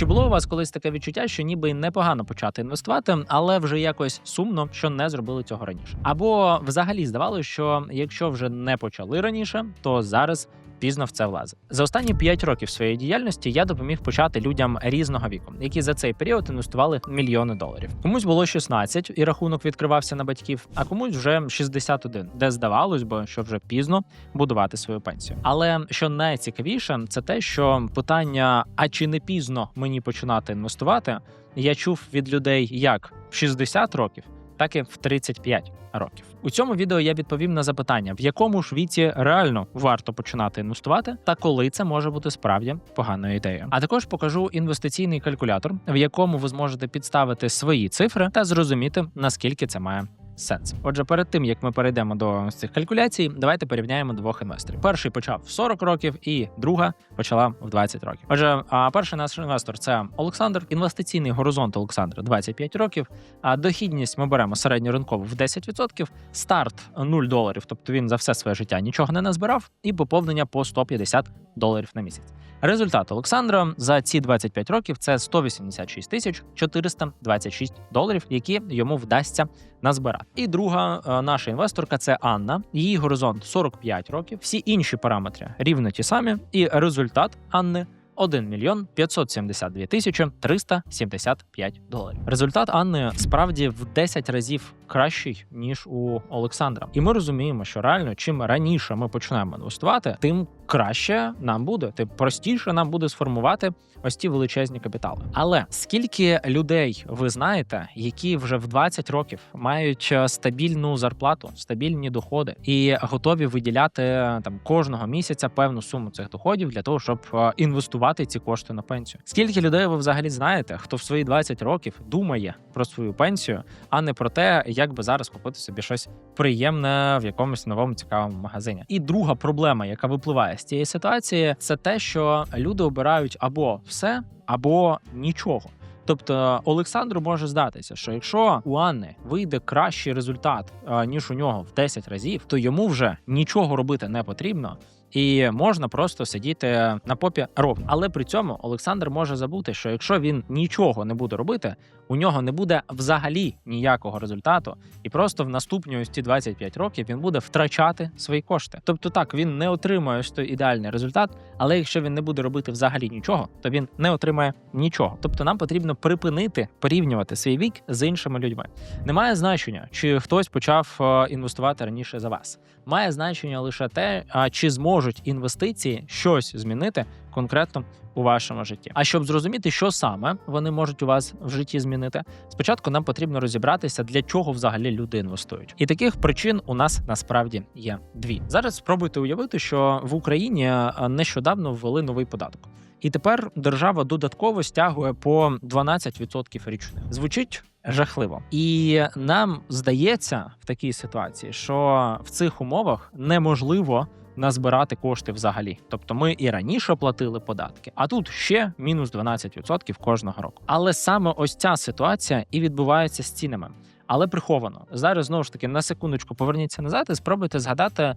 Чи було у вас колись таке відчуття, що ніби непогано почати інвестувати, але вже якось сумно, що не зробили цього раніше? Або взагалі здавалося, що якщо вже не почали раніше, то зараз. Пізно в це влазить. За останні 5 років своєї діяльності я допоміг почати людям різного віку, які за цей період інвестували мільйони доларів. Комусь було 16, і рахунок відкривався на батьків, а комусь вже 61, де здавалось би, що вже пізно будувати свою пенсію. Але що найцікавіше, це те, що питання: а чи не пізно мені починати інвестувати, я чув від людей як в 60 років, так і в 35 років. У цьому відео я відповім на запитання, в якому ж віці реально варто починати інвестувати, та коли це може бути справді поганою ідеєю. А також покажу інвестиційний калькулятор, в якому ви зможете підставити свої цифри та зрозуміти наскільки це має. Сенс. Отже, перед тим як ми перейдемо до цих калькуляцій, давайте порівняємо двох інвесторів. Перший почав в 40 років, і друга почала в 20 років. Отже, перший наш інвестор це Олександр. Інвестиційний горизонт Олександра 25 років. А дохідність ми беремо середньоринкову в 10%, старт 0 доларів, тобто він за все своє життя нічого не назбирав, і поповнення по 150 доларів на місяць. Результат Олександра за ці 25 років це 186 тисяч 426 доларів, які йому вдасться назбирати. І друга е, наша інвесторка це Анна. Її горизонт 45 років. Всі інші параметри рівно ті самі, і результат Анни. 1 мільйон 572 тисячі 375 доларів. Результат Анни справді в 10 разів кращий ніж у Олександра. І ми розуміємо, що реально чим раніше ми починаємо інвестувати, тим краще нам буде, тим простіше нам буде сформувати ось ті величезні капітали. Але скільки людей ви знаєте, які вже в 20 років мають е, стабільну зарплату, стабільні доходи і готові виділяти е, там кожного місяця певну суму цих доходів для того, щоб е, інвестувати ці кошти на пенсію? Скільки людей ви взагалі знаєте, хто в свої 20 років думає про свою пенсію, а не про те, як би зараз купити собі щось приємне в якомусь новому цікавому магазині? І друга проблема, яка випливає з цієї ситуації, це те, що люди обирають або все, або нічого. Тобто Олександру може здатися, що якщо у Анни вийде кращий результат ніж у нього в 10 разів, то йому вже нічого робити не потрібно. І можна просто сидіти на попі ровно. Але при цьому Олександр може забути, що якщо він нічого не буде робити, у нього не буде взагалі ніякого результату, і просто в наступні ось ці 25 років він буде втрачати свої кошти. Тобто, так він не отримає ось той ідеальний результат, але якщо він не буде робити взагалі нічого, то він не отримає нічого. Тобто, нам потрібно припинити порівнювати свій вік з іншими людьми. Немає значення, чи хтось почав е, інвестувати раніше за вас. Має значення лише те, чи зможуть інвестиції щось змінити конкретно у вашому житті. А щоб зрозуміти, що саме вони можуть у вас в житті змінити, спочатку нам потрібно розібратися, для чого взагалі люди інвестують. І таких причин у нас насправді є дві. Зараз спробуйте уявити, що в Україні е, нещодавно ввели новий податок. І тепер держава додатково стягує по 12% річних. Звучить жахливо, і нам здається в такій ситуації, що в цих умовах неможливо назбирати кошти взагалі. Тобто ми і раніше платили податки, а тут ще мінус 12% кожного року. Але саме ось ця ситуація і відбувається з цінами. Але приховано зараз знову ж таки на секундочку поверніться назад і спробуйте згадати,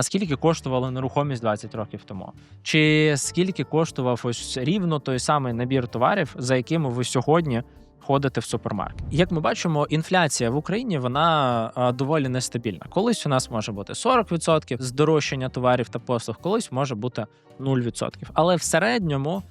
скільки коштувала нерухомість 20 років тому, чи скільки коштував ось рівно той самий набір товарів, за якими ви сьогодні ходите в супермаркет. Як ми бачимо, інфляція в Україні вона доволі нестабільна. Колись у нас може бути 40% здорожчання товарів та послуг, колись може бути 0%. Але в середньому.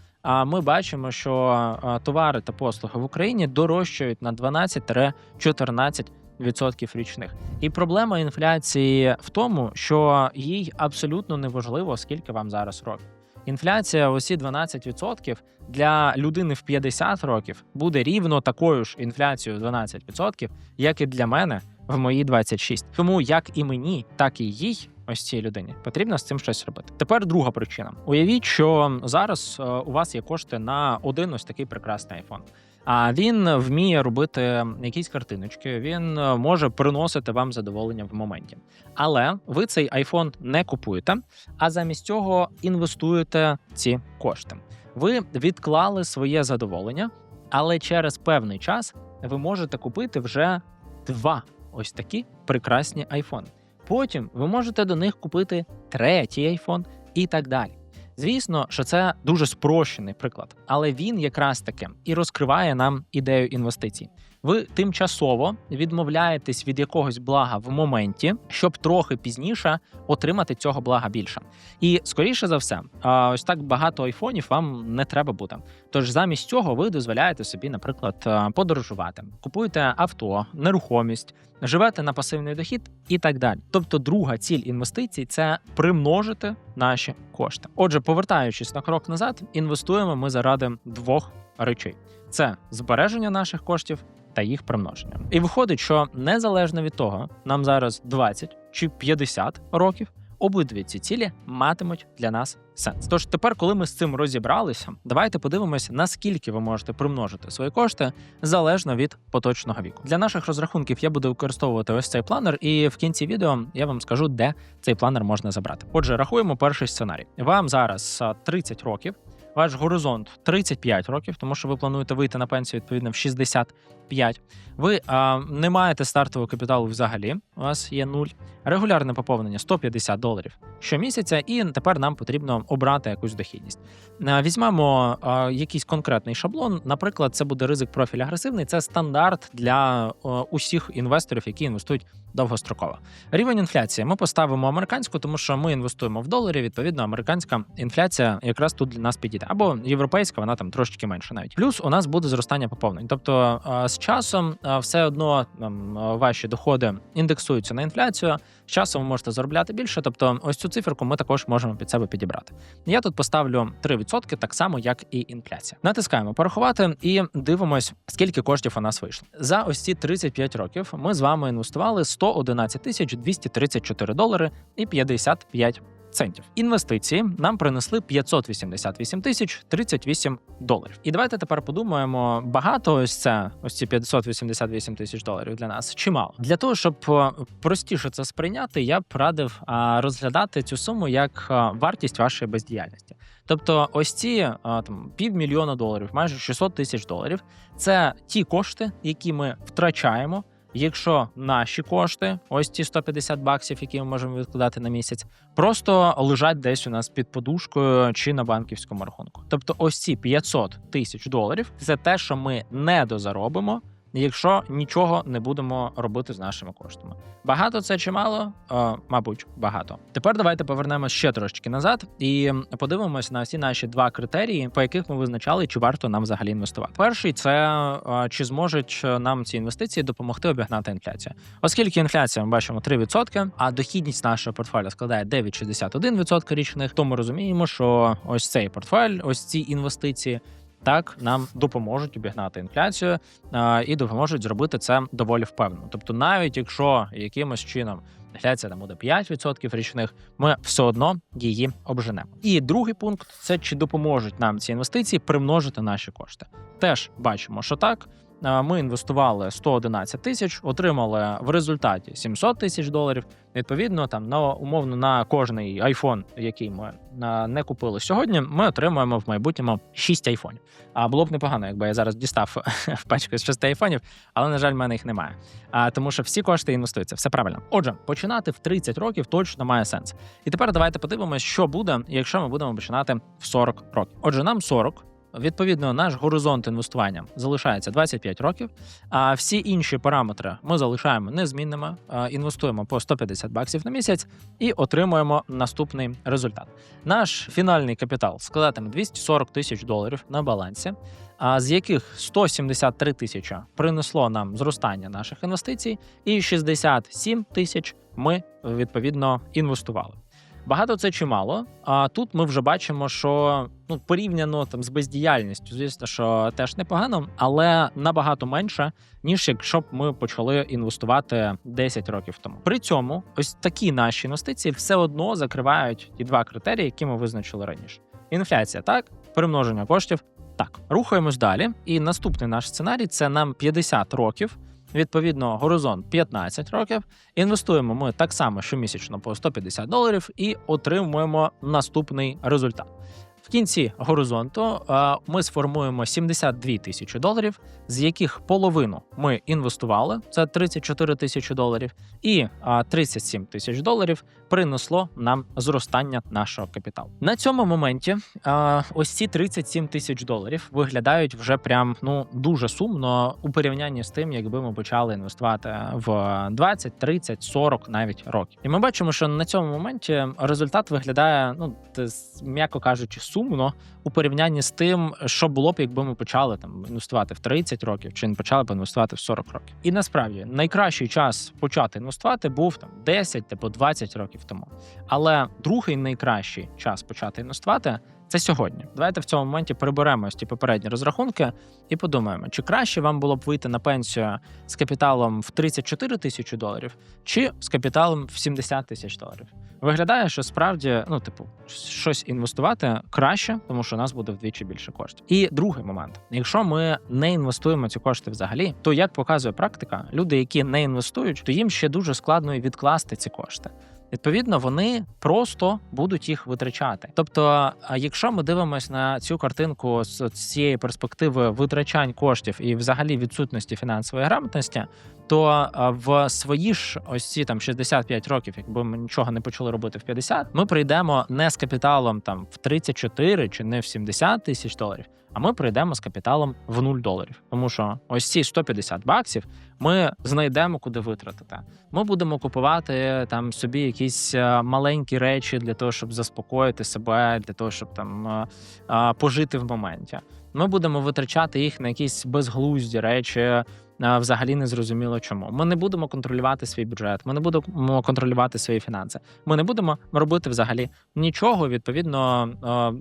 Ми бачимо, що товари та послуги в Україні дорожчають на 12-14% річних. І проблема інфляції в тому, що їй абсолютно не важливо, скільки вам зараз років. Інфляція, усі 12% для людини в 50 років буде рівно такою ж інфляцією 12%, як і для мене в мої 26. Тому як і мені, так і їй. Ось цій людині потрібно з цим щось робити. Тепер друга причина. Уявіть, що зараз е, у вас є кошти на один ось такий прекрасний iPhone. А він вміє робити якісь картиночки, він е, може приносити вам задоволення в моменті. Але ви цей iPhone не купуєте, а замість цього інвестуєте ці кошти. Ви відклали своє задоволення, але через певний час ви можете купити вже два ось такі прекрасні iPhone. Потім ви можете до них купити третій iPhone і так далі. Звісно, що це дуже спрощений приклад, але він якраз таки і розкриває нам ідею інвестицій. Ви тимчасово відмовляєтесь від якогось блага в моменті, щоб трохи пізніше отримати цього блага більше. І скоріше за все, ось так багато айфонів вам не треба буде. Тож замість цього ви дозволяєте собі, наприклад, подорожувати, купуєте авто, нерухомість, живете на пасивний дохід і так далі. Тобто, друга ціль інвестицій це примножити наші кошти. Отже, повертаючись на крок назад, інвестуємо ми заради двох речей: це збереження наших коштів та їх примноження. І виходить, що незалежно від того, нам зараз 20 чи 50 років. Обидві ці цілі матимуть для нас сенс. Тож тепер, коли ми з цим розібралися, давайте подивимося, наскільки ви можете примножити свої кошти залежно від поточного віку. Для наших розрахунків я буду використовувати ось цей планер, і в кінці відео я вам скажу, де цей планер можна забрати. Отже, рахуємо перший сценарій. Вам зараз а, 30 років. Ваш горизонт 35 років, тому що ви плануєте вийти на пенсію відповідно в 65. Ви а, не маєте стартового капіталу взагалі. У вас є нуль. Регулярне поповнення 150 доларів щомісяця, і тепер нам потрібно обрати якусь дохідність. Візьмемо а, якийсь конкретний шаблон. Наприклад, це буде ризик профіль агресивний. Це стандарт для а, усіх інвесторів, які інвестують довгостроково. Рівень інфляції ми поставимо американську, тому що ми інвестуємо в доларі. Відповідно, американська інфляція якраз тут для нас підійде. Або європейська, вона там трошки менше навіть. Плюс у нас буде зростання поповнень. Тобто з часом все одно ваші доходи індексуються на інфляцію. З часом ви можете заробляти більше. Тобто, ось цю циферку ми також можемо під себе підібрати. Я тут поставлю 3%, так само як і інфляція. Натискаємо порахувати і дивимось, скільки коштів у нас вийшло. За ось ці 35 років ми з вами інвестували 111 тисяч 234 долари і 55 центів. Інвестиції нам принесли 588 тисяч 38 доларів. І давайте тепер подумаємо, багато ось це, ось ці 588 тисяч доларів для нас чи мало. Для того, щоб е, простіше це сприйняти, я б радив розглядати цю суму як вартість вашої бездіяльності. Тобто, ось ці там півмільйона доларів, майже 600 тисяч доларів, це ті кошти, які ми втрачаємо. Якщо наші кошти, ось ці 150 баксів, які ми можемо відкладати на місяць, просто лежать десь у нас під подушкою чи на банківському рахунку. Тобто, ось ці 500 тисяч доларів це те, що ми не дозаробимо, якщо нічого не будемо робити з нашими коштами. Багато це чи мало? Е, мабуть, багато. Тепер давайте повернемося ще трошечки назад і подивимося на всі наші два критерії, по яких ми визначали, чи варто нам взагалі інвестувати. Перший це е, чи зможуть нам ці інвестиції допомогти обігнати інфляцію, оскільки інфляція ми бачимо 3%, а дохідність нашого портфеля складає 9,61% річних, то ми розуміємо, що ось цей портфель, ось ці інвестиції. Так нам допоможуть обігнати інфляцію а, і допоможуть зробити це доволі впевнено. Тобто, навіть якщо якимось чином інфляція там буде 5% річних, ми все одно її обженемо. І другий пункт це чи допоможуть нам ці інвестиції примножити наші кошти. Теж бачимо, що так. А, Ми інвестували 111 тисяч, отримали в результаті 700 тисяч доларів. Відповідно, там на умовно на кожний iPhone, який ми не купили сьогодні, ми отримуємо в майбутньому 6 айфонів. А було б непогано, якби я зараз дістав в пачку з 6 айфонів, але на жаль, в мене їх немає. А тому, що всі кошти інвестуються, все правильно. Отже, починати в 30 років точно має сенс. І тепер давайте подивимося, що буде, якщо ми будемо починати в 40 років. Отже, нам 40. Відповідно, наш горизонт інвестування залишається 25 років. А всі інші параметри ми залишаємо незмінними, інвестуємо по 150 баксів на місяць і отримуємо наступний результат. Наш фінальний капітал складатиме 240 тисяч доларів на балансі, а з яких 173 тисячі принесло нам зростання наших інвестицій, і 67 тисяч ми відповідно інвестували. Багато це чи мало. А тут ми вже бачимо, що ну порівняно там з бездіяльністю, звісно, що теж непогано, але набагато менше, ніж якщо б ми почали інвестувати 10 років тому. При цьому ось такі наші інвестиції все одно закривають ті два критерії, які ми визначили раніше: інфляція, так, примноження коштів. Так, рухаємось далі. І наступний наш сценарій це нам 50 років. Відповідно, горизонт 15 років. Інвестуємо ми так само щомісячно по 150 доларів і отримуємо наступний результат. В кінці горизонту е, ми сформуємо 72 тисячі доларів, з яких половину ми інвестували, це 34 тисячі доларів, і а, 37 тисяч доларів принесло нам зростання нашого капіталу. На цьому моменті а, ось ці 37 тисяч доларів виглядають вже прям ну дуже сумно у порівнянні з тим, якби ми почали інвестувати в 20, 30, 40 навіть років. І ми бачимо, що на цьому моменті результат виглядає, ну м'яко кажучи, сумно у порівнянні з тим, що було б, якби ми почали там інвестувати в 30 років, чи не почали б інвестувати в 40 років. І насправді найкращий час почати інвестувати був там 10 або 20 років тому. Але другий найкращий час почати інвестувати це сьогодні. Давайте в цьому моменті приберемо ось ті попередні розрахунки і подумаємо, чи краще вам було б вийти на пенсію з капіталом в 34 тисячі доларів, чи з капіталом в 70 тисяч доларів. Виглядає, що справді, ну, типу, щось інвестувати краще, тому що у нас буде вдвічі більше коштів. І другий момент: якщо ми не інвестуємо ці кошти взагалі, то як показує практика, люди, які не інвестують, то їм ще дуже складно відкласти ці кошти. Відповідно, вони просто будуть їх витрачати. Тобто, якщо ми дивимося на цю картинку з цієї перспективи витрачань коштів і взагалі відсутності фінансової грамотності, то в свої ж ось ці там 65 років, якби ми нічого не почали робити в 50, ми прийдемо не з капіталом там в 34 чи не в 70 тисяч доларів, а ми прийдемо з капіталом в 0 доларів. Тому що ось ці 150 баксів ми знайдемо куди витратити. Ми будемо купувати там собі якісь е, маленькі речі для того, щоб заспокоїти себе, для того, щоб там е, е, пожити в моменті. Ми будемо витрачати їх на якісь безглузді речі. Взагалі не зрозуміло чому. Ми не будемо контролювати свій бюджет, ми не будемо контролювати свої фінанси. Ми не будемо робити взагалі нічого. Відповідно,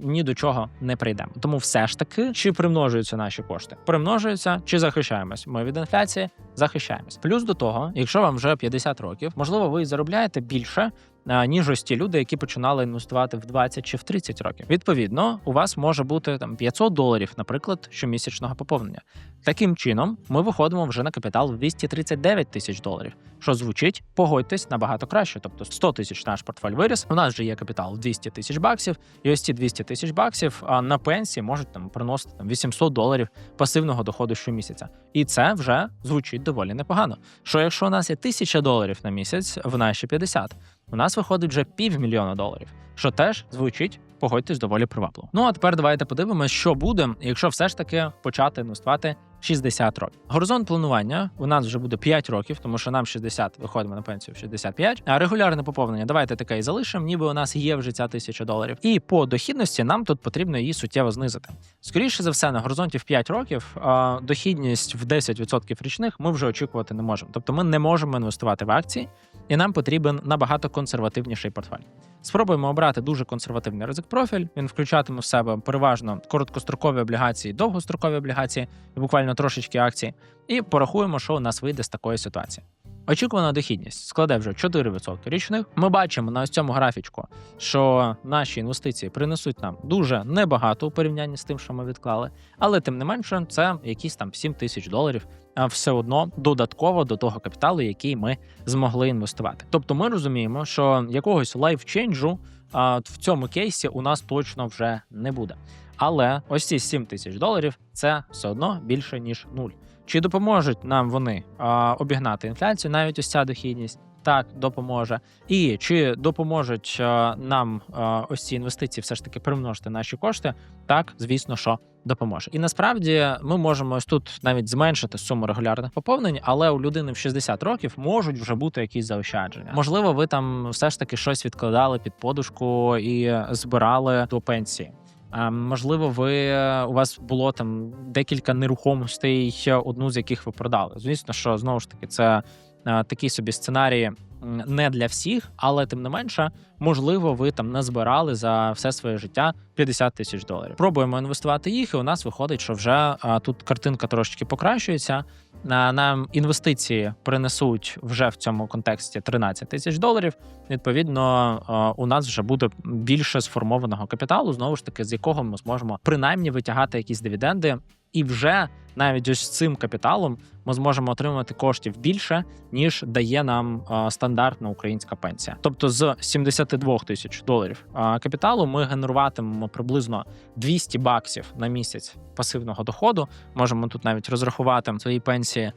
ні до чого не прийдемо. Тому все ж таки, чи примножуються наші кошти? Примножуються чи захищаємось? Ми від інфляції захищаємось. Плюс до того, якщо вам вже 50 років, можливо, ви заробляєте більше. Е, Ніж ось ті люди, які починали інвестувати в 20 чи в 30 років. Відповідно, у вас може бути там 500 доларів, наприклад, щомісячного поповнення. Таким чином, ми виходимо вже на капітал в 239 тисяч доларів, що звучить, погодьтесь, набагато краще. Тобто 100 тисяч наш портфель виріс. У нас вже є капітал в 200 тисяч баксів, і ось ці 200 тисяч баксів на пенсії можуть там приносити там 800 доларів пасивного доходу щомісяця. І це вже звучить доволі непогано. Що якщо у нас є 1000 доларів на місяць в наші 50, у нас виходить вже півмільйона доларів, що теж звучить. Погодьтесь доволі привабливо. Ну а тепер давайте подивимося, що буде, якщо все ж таки почати інвестувати 60 років. Горизонт планування у нас вже буде 5 років, тому що нам 60, виходимо на пенсію в 65. А регулярне поповнення давайте таке і залишимо, ніби у нас є вже ця тисяча доларів. І по дохідності нам тут потрібно її суттєво знизити. Скоріше за все, на горизонті в 5 років дохідність в 10% річних ми вже очікувати не можемо. Тобто ми не можемо інвестувати в акції, і нам потрібен набагато консервативніший портфель. Спробуємо обрати дуже консервативний ризик профіль. Він включатиме в себе переважно короткострокові облігації, довгострокові облігації, і буквально трошечки акцій, і порахуємо, що у нас вийде з такої ситуації. Очікувана дохідність складе вже 4% річних. Ми бачимо на цьому графічку, що наші інвестиції принесуть нам дуже небагато у порівнянні з тим, що ми відклали, але тим не менше, це якісь там 7 тисяч доларів, все одно додатково до того капіталу, який ми змогли інвестувати. Тобто, ми розуміємо, що якогось лайфченджу в цьому кейсі у нас точно вже не буде. Але ось ці 7 тисяч доларів це все одно більше ніж нуль. Чи допоможуть нам вони а, обігнати інфляцію, навіть ось ця дохідність? Так, допоможе. І чи допоможуть а, нам а, ось ці інвестиції все ж таки примножити наші кошти? Так, звісно, що допоможе. І насправді ми можемо ось тут навіть зменшити суму регулярних поповнень, але у людини в 60 років можуть вже бути якісь заощадження. Можливо, ви там все ж таки щось відкладали під подушку і збирали до пенсії. Можливо, ви у вас було там декілька нерухомостей, одну з яких ви продали. Звісно, що знову ж таки це такий собі сценарій не для всіх, але тим не менше, можливо, ви там назбирали за все своє життя 50 тисяч доларів. Пробуємо інвестувати їх, і у нас виходить, що вже тут картинка трошечки покращується. Нам інвестиції принесуть вже в цьому контексті 13 тисяч доларів. Відповідно, у нас вже буде більше сформованого капіталу, знову ж таки, з якого ми зможемо принаймні витягати якісь дивіденди. І вже навіть ось цим капіталом ми зможемо отримати коштів більше, ніж дає нам стандартна українська пенсія. Тобто з 72 тисяч доларів капіталу ми генеруватимемо приблизно 200 баксів на місяць пасивного доходу. Можемо тут навіть розрахувати свої пенсії.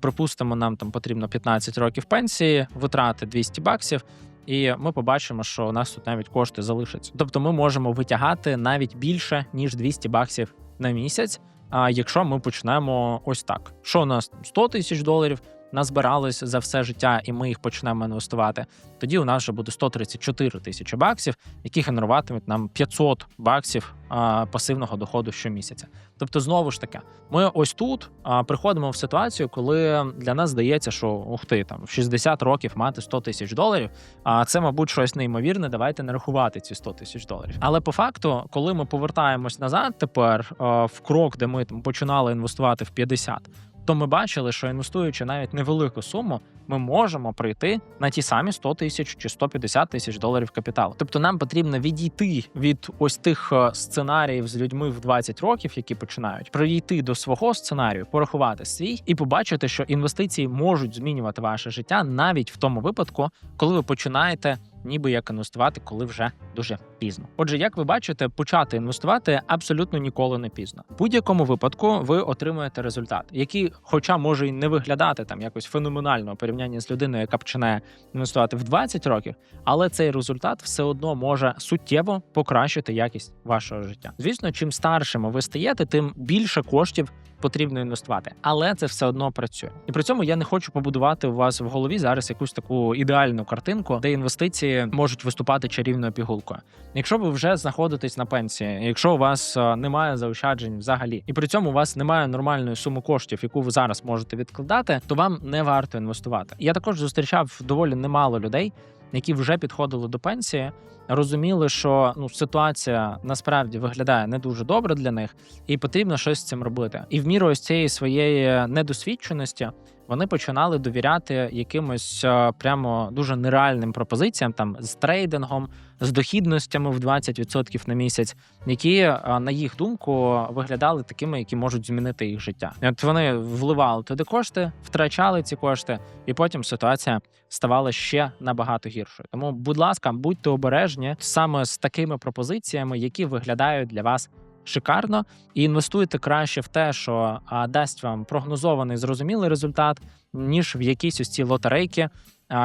Припустимо, нам там потрібно 15 років пенсії, витрати 200 баксів. І ми побачимо, що у нас тут навіть кошти залишаться. Тобто, ми можемо витягати навіть більше ніж 200 баксів на місяць. А якщо ми почнемо ось так, що у нас 100 тисяч доларів назбирались за все життя, і ми їх почнемо інвестувати, тоді у нас вже буде 134 тисячі баксів, які генеруватимуть нам 500 баксів а, пасивного доходу щомісяця. Тобто, знову ж таки, ми ось тут а, приходимо в ситуацію, коли для нас здається, що ух ти, там в 60 років мати 100 тисяч доларів. А це, мабуть, щось неймовірне. Давайте не рахувати ці 100 тисяч доларів. Але по факту, коли ми повертаємось назад, тепер а, в крок, де ми там починали інвестувати в 50, то ми бачили, що інвестуючи навіть невелику суму, ми можемо прийти на ті самі 100 тисяч чи 150 тисяч доларів капіталу. Тобто нам потрібно відійти від ось тих е, сценаріїв з людьми в 20 років, які починають прийти до свого сценарію, порахувати свій і побачити, що інвестиції можуть змінювати ваше життя навіть в тому випадку, коли ви починаєте. Ніби як інвестувати, коли вже дуже пізно. Отже, як ви бачите, почати інвестувати абсолютно ніколи не пізно. В будь-якому випадку ви отримуєте результат, який, хоча може і не виглядати там якось феноменально у порівнянні з людиною, яка починає інвестувати в 20 років, але цей результат все одно може суттєво покращити якість вашого життя. Звісно, чим старшими ви стаєте, тим більше коштів потрібно інвестувати, але це все одно працює. І при цьому я не хочу побудувати у вас в голові зараз якусь таку ідеальну картинку, де інвестиції можуть виступати чарівною пігулкою. Якщо ви вже знаходитесь на пенсії, якщо у вас е, немає заощаджень взагалі, і при цьому у вас немає нормальної суми коштів, яку ви зараз можете відкладати, то вам не варто інвестувати. Я також зустрічав доволі немало людей, які вже підходили до пенсії, розуміли, що ну ситуація насправді виглядає не дуже добре для них, і потрібно щось з цим робити. І в міру ось цієї своєї недосвідченості вони починали довіряти якимось е, прямо дуже нереальним пропозиціям, там з трейдингом, з дохідностями в 20% на місяць, які, е, на їх думку, виглядали такими, які можуть змінити їх життя. І От вони вливали туди кошти, втрачали ці кошти, і потім ситуація ставала ще набагато гіршою. Тому, будь ласка, будьте обережні саме з такими пропозиціями, які виглядають для вас. Шикарно і інвестуйте краще в те, що дасть вам прогнозований зрозумілий результат, ніж в якісь ось ці лотерейки,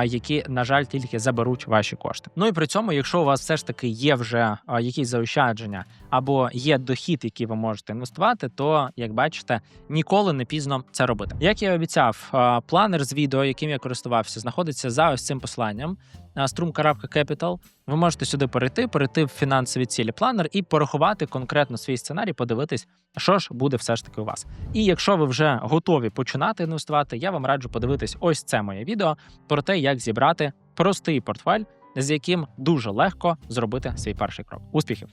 які, на жаль, тільки заберуть ваші кошти. Ну і при цьому, якщо у вас все ж таки є вже якісь заощадження або є дохід, який ви можете інвестувати, то як бачите, ніколи не пізно це робити. Як я обіцяв, планер з відео, яким я користувався, знаходиться за ось цим посланням. Strum.capital. Ви можете сюди перейти, перейти в фінансові цілі планер і порахувати конкретно свій сценарій, подивитись, що ж буде все ж таки у вас. І якщо ви вже готові починати інвестувати, я вам раджу подивитись ось це моє відео про те, як зібрати простий портфель, з яким дуже легко зробити свій перший крок. Успіхів!